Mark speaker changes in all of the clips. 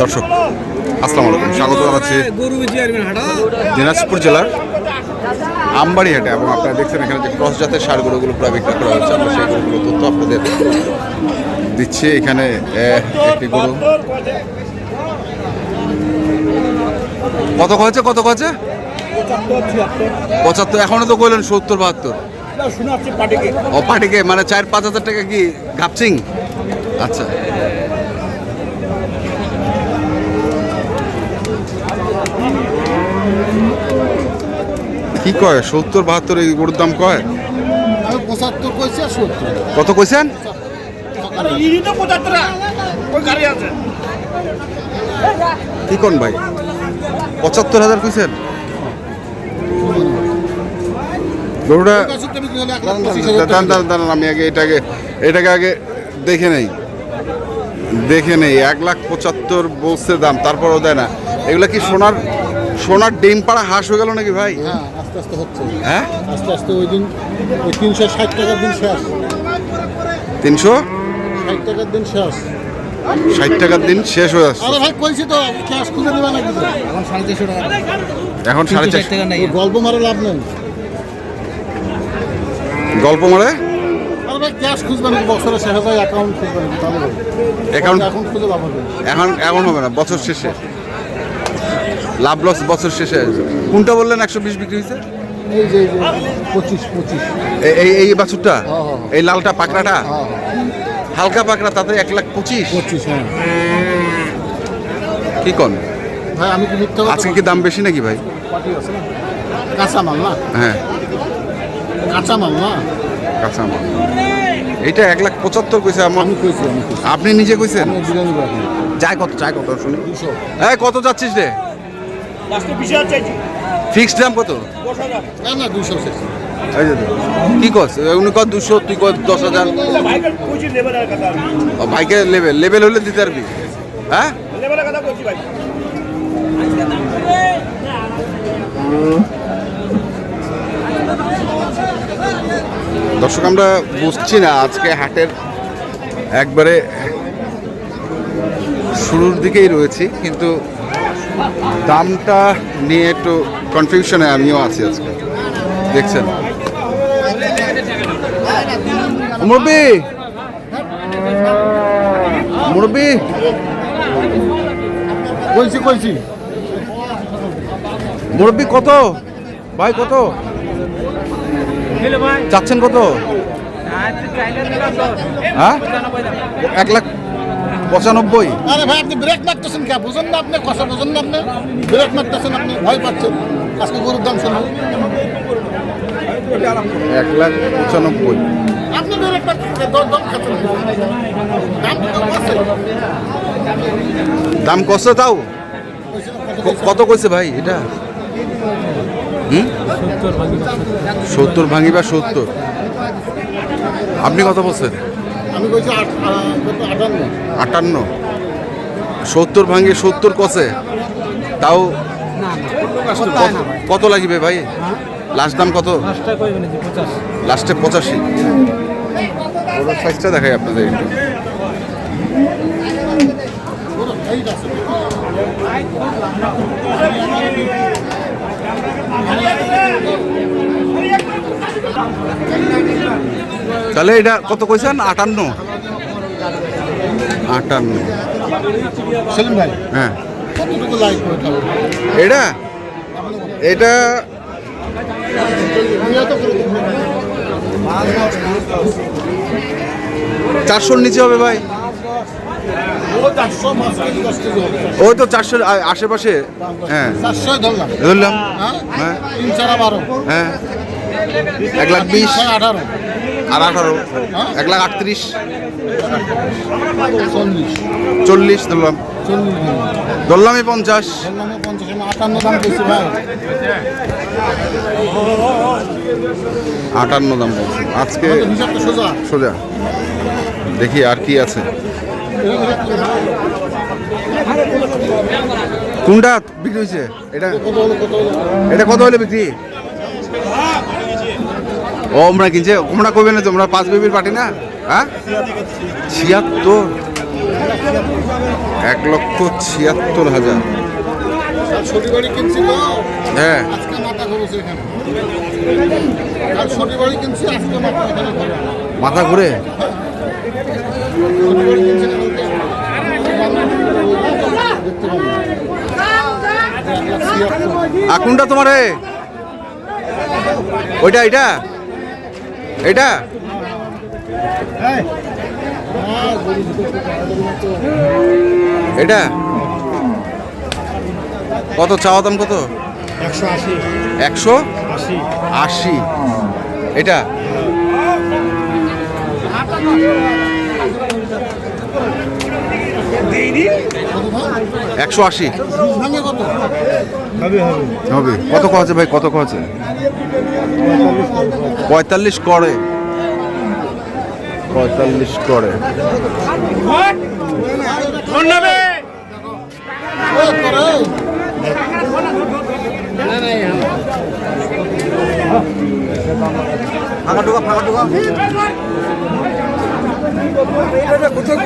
Speaker 1: দর্শক আসসালামু আলাইকুম স্বাগত জানাচ্ছি দিনাজপুর জেলার আমবাড়িহাটে এবং আপনারা দেখছেন এখানে যে ক্রস জাতের সার গরুগুলো প্রায় বিক্রি করা হচ্ছে আমরা সেই গরুগুলো তথ্য আপনাদের দিচ্ছি। এখানে একটি গরু। কত হয়েছে কত হয়েছে? পঁচাত্তর এখনও তো কইলেন সত্তর বাহাত্তর। ও পাটিকে মানে চার পাঁচ হাজার টাকা কি ঘাপচিং আচ্ছা। কি কয়? সত্তর বাহাত্তর এই গরুর দাম কয়?
Speaker 2: পঁচাত্তর কইছি সত্তর।
Speaker 1: কত কইছেন? কি কোন ভাই? পঁচাত্তর হাজার কইছেন? গরুটা দাঁড়ান দাঁড়ান দাঁড়ান আমি আগে এটাকে এটাকে আগে দেখে নেই। দেখে নেই এক লাখ পঁচাত্তর বলছে দাম তারপরও দেয় না। এগুলো কি সোনার সোনার ডিম পাড়া হাঁস হয়ে গেল নাকি ভাই?
Speaker 2: হ্যাঁ আস্তে আস্তে হচ্ছে।
Speaker 1: হ্যাঁ?
Speaker 2: আস্তে আস্তে ওই দিন ওই তিনশো ষাট টাকার দিন শেষ।
Speaker 1: তিনশো?
Speaker 2: ষাট টাকার দিন শেষ।
Speaker 1: ষাট টাকার দিন শেষ হয়ে আসছে।
Speaker 2: আরে ভাই কইছি তো ক্যাশ খুঁজে দেবে নাকি?
Speaker 3: এখন সাড়ে চারশো টাকা।
Speaker 1: এখন সাড়ে চারশো।
Speaker 3: টাকা নেই।
Speaker 2: গল্প মারে লাভ নেই।
Speaker 1: গল্প মারে?
Speaker 2: ক্যাশ খুঁজবে নাকি বছরে শেষ হয় অ্যাকাউন্ট খুঁজবে বল।
Speaker 1: Account-
Speaker 2: এখন খুঁজে লাভ হবে
Speaker 1: এখন এখন হবে না বছর শেষে। লাভ লস বছর শেষে। কোনটা বললেন একশো বিশ বিক্রি হয়েছে?
Speaker 2: এই যে পঁচিশ পঁচিশ।
Speaker 1: এই এই বাছুরটা?
Speaker 2: হ্যাঁ, হ্যাঁ।
Speaker 1: এই লালটা পাকড়াটা?
Speaker 2: হ্যাঁ
Speaker 1: হালকা পাকড়া তাতে এক লাখ পঁচিশ?
Speaker 2: পঁচিশ হ্যাঁ।
Speaker 1: কি কন?
Speaker 2: ভাই আমি কি মিথ্যা
Speaker 1: আজকে কি দাম বেশি নাকি ভাই?
Speaker 2: না? কাঁচা মাল না?
Speaker 1: হ্যাঁ।
Speaker 2: কাঁচা মাল না?
Speaker 1: কাঁচা মাল এইটা এক লাখ পঁচাত্তর কইছে আমার
Speaker 2: আমি কইছি আমি কইছি।
Speaker 1: আপনি নিজে কইছেন?
Speaker 2: আমি
Speaker 1: যাই কত চাই কত শুনি।
Speaker 2: দুশো।
Speaker 1: এই কত যাচ্ছিস রে?
Speaker 3: লাস্টে বিশ হাজার চাইছি।
Speaker 1: ফিক্সড দাম কত?
Speaker 3: দশ হাজার।
Speaker 2: না না দুশো শেষ
Speaker 1: এই যে তো। কি কস? উনি কত দুশো তুই কত দশ হাজার?
Speaker 3: ভাইকে কইছি লেবারের কথা
Speaker 1: ও, ভাইকে লেভেল লেভেল হলে দিতে পারবি। হ্যাঁ?
Speaker 3: লেবারের কথা কইছি ভাই।
Speaker 1: দর্শক, আমরা বুঝছি না আজকে হাটের একবারে শুরুর দিকেই রয়েছি, কিন্তু দামটা নিয়ে একটু কনফিউশনে আমিও আছি আজকে। দেখছেন? মুরব্বি! মুরব্বি!
Speaker 2: কইছি কইছি।
Speaker 1: মুরব্বি, কত? ভাই, কত? চাচ্ছেন কত? হ্যাঁ? এক লাখ পঁচানব্বই?
Speaker 2: আরে ভাই আপনি ব্রেক মারতেছেন কে? বুঝেন না আপনি কথা বুঝেন না আপনি। ব্রেক মারতেছেন আপনি ভয় পাচ্ছেন। আজকে গরুর দাম শুনুন
Speaker 1: এক লাখ পঁচানব্বই।
Speaker 2: আপনি ব্রেক মারতেছেন দর খাচ্ছেন। দাম
Speaker 1: দাম কত তাও? কত কইছে ভাই এটা? সত্তর ভাঙি বা সত্তর। আপনি কত বলছেন?
Speaker 2: আটান্ন।
Speaker 1: সত্তর ভাঙে সত্তর কষে। তাও কত- কত লাগবে ভাই? লাস্ট দাম কত? লাস্টে পঁচাশি। সাইজটা দেখাই আপনাদের একটু। তাহলে এটা কত কইছেন? আটান্ন। আটান্ন।
Speaker 2: সেলিম ভাই
Speaker 1: হ্যাঁ। এটা? এটা। চারশোর নিচে হবে ভাই।
Speaker 2: চারশো
Speaker 1: ওই তো চারশোর আ- আশেপাশে। হ্যাঁ।
Speaker 2: চারশো ধরলাম। হ্যাঁ?
Speaker 1: হ্যাঁ। হ্যাঁ। এক লাখ বিশ।
Speaker 2: আঠারো।
Speaker 1: আর আঠারো এক লাখ আটত্রিশ।
Speaker 2: চল্লিশ।
Speaker 1: ধরলাম।
Speaker 2: ধরলাম পঞ্চাশ। আটান্ন দাম পেয়েছি ভাই।
Speaker 1: আটান্ন দাম বলছি। আজকে
Speaker 2: সোজা।
Speaker 1: দেখি আর কি আছে। কোনটা বিক্রি হয়েছে? এটা এটা কত হলে বিক্রি? ও আমরা কিনছে ওমরা কবে না তোমরা পাঁচ বিবির পার্টি না? হ্যাঁ? ছিয়াত্তর। এক লক্ষ ছিয়াত্তর হাজার। হ্যাঁ।
Speaker 2: মাথা ঘুরে
Speaker 1: মাথা ঘুরে।
Speaker 2: ছোটি বাড়ি কিনছি না বলতে দেখতে পাবো
Speaker 1: আর কোনটা তোমার? ওইটা এটা এটা? এটা? কত? চাওয়া দাম কত?
Speaker 3: একশো? আশি।
Speaker 1: এটা? একশো আশি।
Speaker 3: হবে
Speaker 1: কত আছে ভাই? কত আছে পঁয়তাল্লিশ করে। পঁয়তাল্লিশ করে।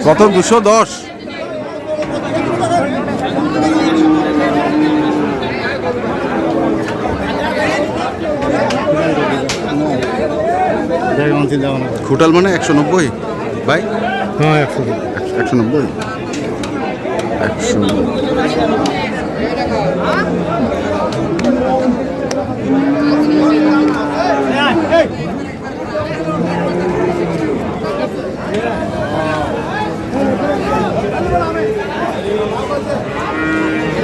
Speaker 1: কত দুশো দশ। খুটাল মানে একশো নব্বই? ভাই?
Speaker 3: হ্যাঁ একশো
Speaker 1: একশো নব্বই? একশো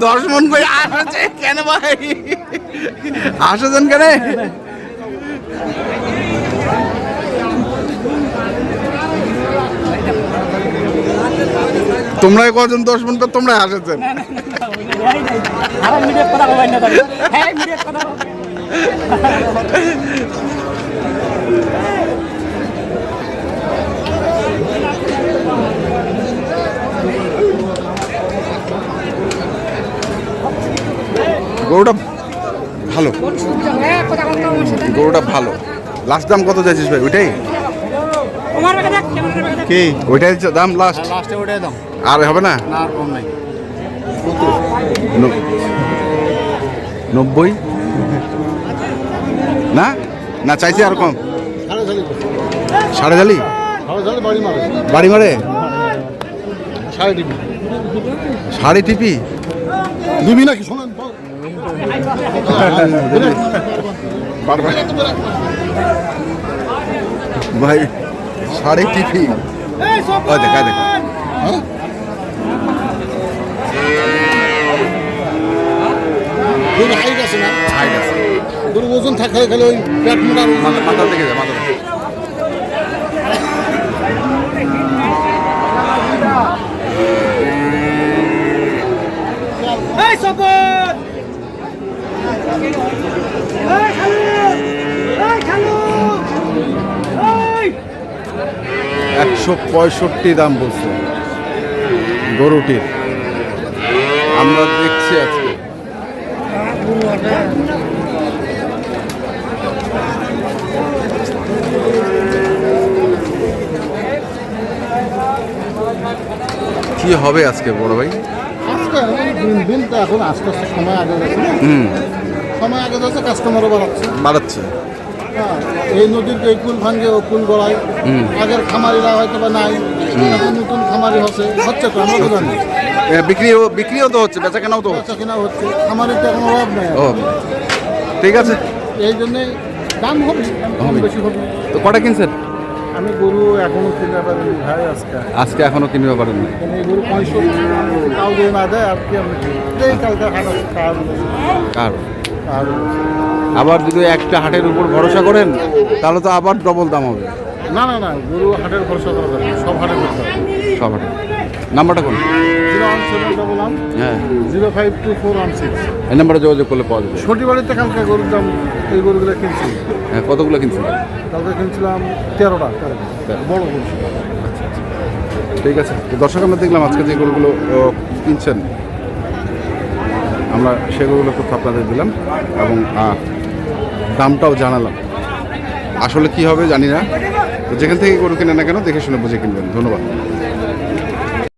Speaker 4: দশ মন
Speaker 1: মন ভাই আসেছে। কেন ভাই? আসেছেন কেন তোমরাই কজন দশ মন পর তোমরাই আসেছেন
Speaker 4: আর মিডিয়ার কথা কবেন না তাহলে হ্যাঁ মিডিয়ার কথা
Speaker 1: গরুটা ভালো।
Speaker 4: হ্যাঁ
Speaker 1: গরুটা ভালো। লাস্ট দাম কত চাইছিস ভাই? ওইটাই?
Speaker 4: তোমার
Speaker 1: কি? ওইটাই হচ্ছে দাম লাস্ট
Speaker 2: লাস্টে ওটাই দাম।
Speaker 1: আর হবে না?
Speaker 2: না আর কম নাই।
Speaker 1: ন- নব্বই? না? না চাইছি আর কম।
Speaker 2: সাড়ে
Speaker 1: জালি
Speaker 2: বাড়ি মারে?
Speaker 1: বাড়ি মারে
Speaker 2: সাড়ে
Speaker 1: টিপি?
Speaker 2: দিবি নাকি শোনেন বল।
Speaker 1: ভাই সাড়ে টিপি। দেখ দেখ।
Speaker 2: হ্যাঁ? গরু হাইট আছে না?
Speaker 1: হাইট আছে।
Speaker 2: গরু ওজন থাকে ওই পেট মোটা
Speaker 1: মাথা মাথা দেখে যা মাথা একশো পঁয়ষট্টি দাম বলছে। গরুটির আমরা দেখছি আজকে। কি হবে আজকে বড় ভাই?
Speaker 2: দিন দিন তো এখন আস্তে আস্তে সময় আগে যাচ্ছে
Speaker 1: হুম।
Speaker 2: সময় আগে যাচ্ছে কাস্টমারও বাড়াচ্ছে।
Speaker 1: বাড়াচ্ছে।
Speaker 2: হ্যাঁ, এই নদীর এই কুল ভাঙ্গে ও কুল গড়ায়। আগের খামারিরা হয়তো বা নাই নতুন খামারি হচ্ছে হচ্ছে তো আমরা তো জানি
Speaker 1: বিক্রিও বিক্রিও তো হচ্ছে বেচা কেনাও তো হচ্ছে।
Speaker 2: বেচা কেনা হচ্ছে খামারির তো এখন অভাব নেই।
Speaker 1: ও ঠিক আছে।
Speaker 2: এই জন্যে দাম হবে কম বেশি হবে।
Speaker 1: তো কটা কিনছেন?
Speaker 2: আমি গরু এখনও কিনতে পারিনি ভাই আজকে।
Speaker 1: আজকে এখনও কিনতে পারেন না
Speaker 2: মানে এই গরু পঁয়ষট্টি কাউ যদি না দেয় আর কি আমি এই কালকে হাট কার আর
Speaker 1: আবার যদি একটা হাটের উপর ভরসা করেন তাহলে তো আবার ডবল দাম হবে।
Speaker 2: না না না গরু হাটের ভরসা করা যাবে সব হাটে করতে
Speaker 1: সব হাটে নাম্বারটা কোন?
Speaker 2: Zero one seven double one
Speaker 1: হ্যাঁ।
Speaker 2: Zero five two four one six.
Speaker 1: এই নাম্বারে যোগাযোগ করলে পাওয়া যাবে।
Speaker 2: ছোটি বাড়িতে কালকে গরুর দাম এই গরুগুলো কিনছি।
Speaker 1: হ্যাঁ কতগুলো
Speaker 2: কালকে কিনছিলাম তেরোটা তেরো। বড় গরু
Speaker 1: ঠিক আছে। তো দর্শক আমরা দেখলাম আজকে যে গরুগুলো কিনছেন আমরা সেগুলো তথ্য আপনাদের দিলাম এবং দামটাও জানালাম। আসলে কি হবে জানি না। যেখান থেকে গরু কিনে না কেন দেখে শুনে বুঝে কিনবেন। ধন্যবাদ।